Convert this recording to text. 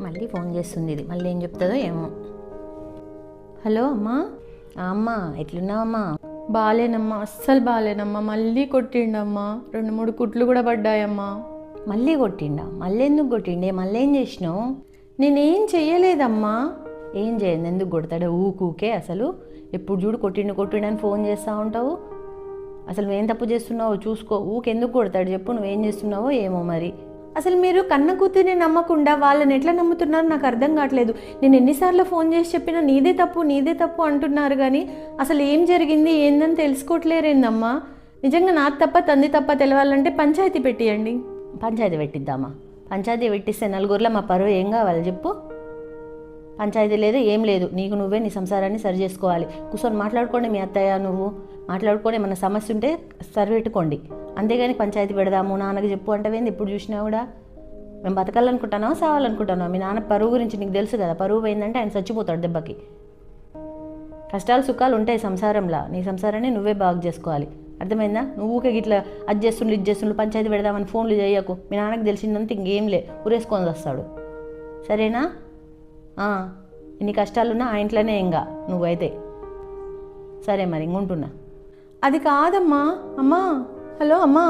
మళ్ళీ ఫోన్ చేస్తుంది ఇది. మళ్ళీ ఏం చెప్తుందో ఏమో. హలో అమ్మా. అమ్మా ఎట్లున్నావమ్మా బాగాలేనమ్మా అస్సలు బాగాలేనమ్మా మళ్ళీ కొట్టిండమ్మా. రెండు మూడు కుట్లు కూడా పడ్డాయమ్మా. మళ్ళీ కొట్టిండా? మళ్ళీ ఎందుకు కొట్టిండే? మళ్ళీ ఏం చేసినావు? నేనేం చెయ్యలేదమ్మా. ఏం చేయండి ఎందుకు కొడతాడు? ఊకూకే అసలు. ఎప్పుడు చూడు కొట్టిండు కొట్టిండు అని ఫోన్ చేస్తూ ఉంటావు. అసలు నువ్వేం తప్పు చేస్తున్నావో చూసుకో. ఊకెందుకు కొడతాడు? చెప్పు నువ్వేం చేస్తున్నావో ఏమో మరి. అసలు మీరు కన్న కూతుర్ని నమ్మకుండా వాళ్ళని ఎట్లా నమ్ముతున్నారో? నాకు అర్థం కావట్లేదు. నేను ఎన్నిసార్లు ఫోన్ చేసి చెప్పినా నీదే తప్పు నీదే తప్పు అంటున్నారు కానీ అసలు ఏం జరిగింది? ఏందని తెలుసుకోవట్లేరేందమ్మా? నిజంగా నాకు తప్ప తంది తప్ప తెలవాలంటే పంచాయతీ పెట్టియండి. పంచాయతీ పెట్టిద్దామా? పంచాయతీ పెట్టిస్తే నలుగురిలో మా పరువు ఏం కావాలి చెప్పు? పంచాయతీ లేదు ఏం లేదు. నీకు నువ్వే నీ సంసారాన్ని సరి చేసుకోవాలి. కూర్చొని మాట్లాడుకోండి మీ అత్తయ్య నువ్వు. మాట్లాడుకొని ఏమన్నా సమస్య ఉంటే సరిపెట్టుకోండి అంతేగాని పంచాయతీ పెడదాము నాన్నకి చెప్పు అంటవేంది ఎప్పుడు చూసినా కూడా మేము బతకాలనుకుంటున్నావా సావాలనుకుంటున్నావా మీ నాన్న పరువు గురించి నీకు తెలుసు కదా పరువు పోయిందంటే ఆయన చచ్చిపోతాడు దెబ్బకి. కష్టాలు సుఖాలు ఉంటాయి సంసారంలో. నీ సంసారాన్ని నువ్వే బాగు చేసుకోవాలి. అర్థమైందా? నువ్వు ఊకే ఇట్లా అది చేస్తుండ్రు ఇది చేస్తుండ్రు పంచాయతీ పెడదామని ఫోన్లు చేయకు. మీ నాన్నకి తెలిసిందంతా ఇంకేం లే ఊరేసుకొని వస్తాడు. సరేనా? ఇన్ని కష్టాలున్నా ఆ ఇంట్లోనే ఇంకా నువ్వైతే. సరే మరి ఇంకుంటున్నా అది కాదమ్మా అమ్మా. హలో అమ్మా